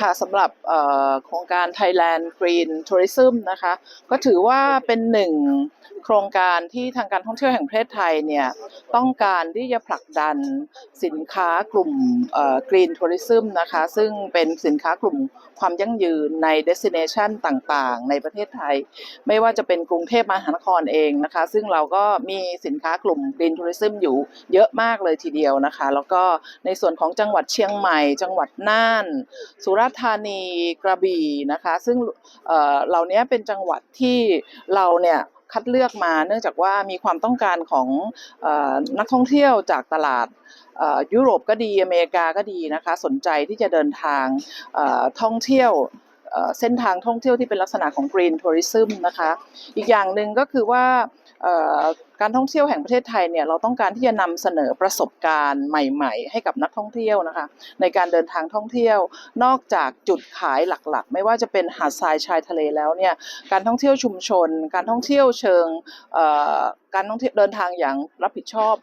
ค่ะสำหรับโครงการ Thailand Green Tourism นะคะ ก็ถือว่าเป็นหนึ่งโครงการที่ทางการท่องเที่ยวแห่งประเทศไทยเนี่ยต้องการที่จะผลักดันสินค้ากลุ่ม Green Tourism นะคะ ซึ่งเป็นสินค้ากลุ่มความยั่งยืนใน destination ต่างๆ ในประเทศไทย ไม่ว่าจะเป็นกรุงเทพมหานครเองนะคะ ซึ่งเราก็มีสินค้ากลุ่ม Green Tourism อยู่เยอะมากเลยทีเดียวนะคะ แล้วก็ในส่วนของจังหวัดเชียงใหม่ จังหวัดน่านสุราษฎร์ธานีกระบี่นะคะ ซึ่งเหล่านี้เป็นจังหวัดที่เราเนี่ยคัดเลือกมาเนื่องจากว่ามีความต้องการของอนักท่องเที่ยวจากตลาดยุโรปก็ดีอเมริกาก็ดีนะคะ สนใจที่จะเดินทางท่องเที่ยว เส้นทางท่องเที่ยวที่เป็นลักษณะของ Green Tourism นะคะ อีกอย่างหนึ่งก็คือว่าการท่องเที่ยวแห่งประเทศไทยเนี่ยเราต้องการที่จะนำเสนอประสบการณ์ใหม่ ๆ ให้กับนักท่องเที่ยวนะคะ ในการเดินทางท่องเที่ยว นอกจากจุดขายหลักๆ ไม่ว่าจะเป็นหาดทรายชายทะเลแล้วเนี่ยการท่องเที่ยวชุมชน การท่องเที่ยวเชิงการท่องเที่ยวเดินทางอย่างรับผิดชอบ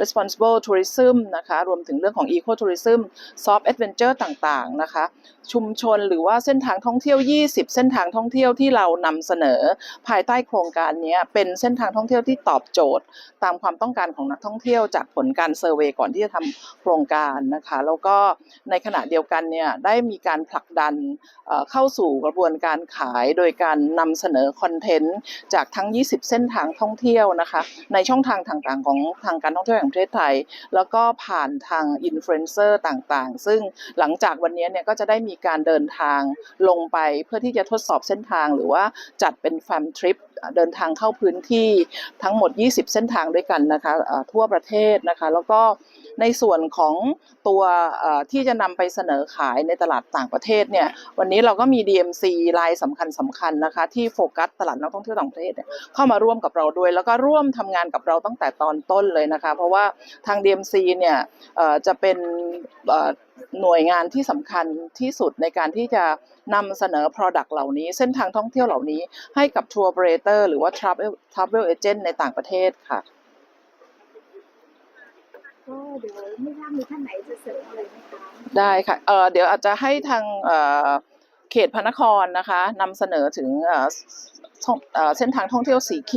responsible tourism นะคะรวมถึงเรื่องของ eco tourism soft adventure ต่างๆนะคะชุมชนหรือว่าเส้นทางท่องเที่ยว 20 เส้นทางท่องเที่ยวที่เรานำเสนอ ภายใต้โครงการนี้เป็นเส้นทางท่องเที่ยวที่ตอบโจทย์ ตามความต้องการของนักท่องเที่ยวจากผลการเซอร์เวยก่อนที่จะทำโครงการนะคะแล้วก็ในขณะเดียวกันเนี่ยได้มีการผลักดันเข้าสู่กระบวนการขาย โดยการนำเสนอคอนเทนต์จากทั้ง 20 เส้นทางท่องเที่ยวนะคะ ในช่องทางต่างๆ ของทางการท่องเที่ยวแห่งประเทศไทย แล้วก็ผ่านทางอินฟลูเอนเซอร์ต่างๆ ซึ่งหลังจากวันนี้เนี่ยก็จะได้มีการเดินทางลงไปเพื่อที่จะทดสอบเส้นทางหรือว่าจัดเป็นแฟมทริปเดินทางเข้าพื้นที่ทั้งหมด 20 เส้นทางด้วยกันนะคะทั่วประเทศนะคะ แล้วก็ ในส่วนของตัวที่จะนำไปเสนอขายในตลาดต่างประเทศเนี่ยวันนี้เราก็มี DMC รายสำคัญสำคัญนะคะที่โฟกัสตลาดนักท่องเที่ยวต่างประเทศเข้ามาร่วมกับเราด้วย แล้วก็ร่วมทำงานกับเราตั้งแต่ตอนต้นเลยนะคะ เพราะว่าทาง DMC เนี่ยเอ่อจะเป็นหน่วยงานที่สำคัญที่สุดในการที่จะนำเสนอ Product เหล่านี้ เส้นทางท่องเที่ยวเหล่านี้ให้กับ Tour Operator หรือว่า Travel Travel Agent ในต่างประเทศค่ะ เดี๋ยวไม่ทราบมีท่านไหนจะเสริมอะไรไหมคะได้ค่ะเอ่อเดี๋ยวอาจจะให้ทางเอ่อเขตพระนครนะคะนำเสนอถึงเอ่อช่องเอ่อเส้นทางท่องเที่ยวสีเขียว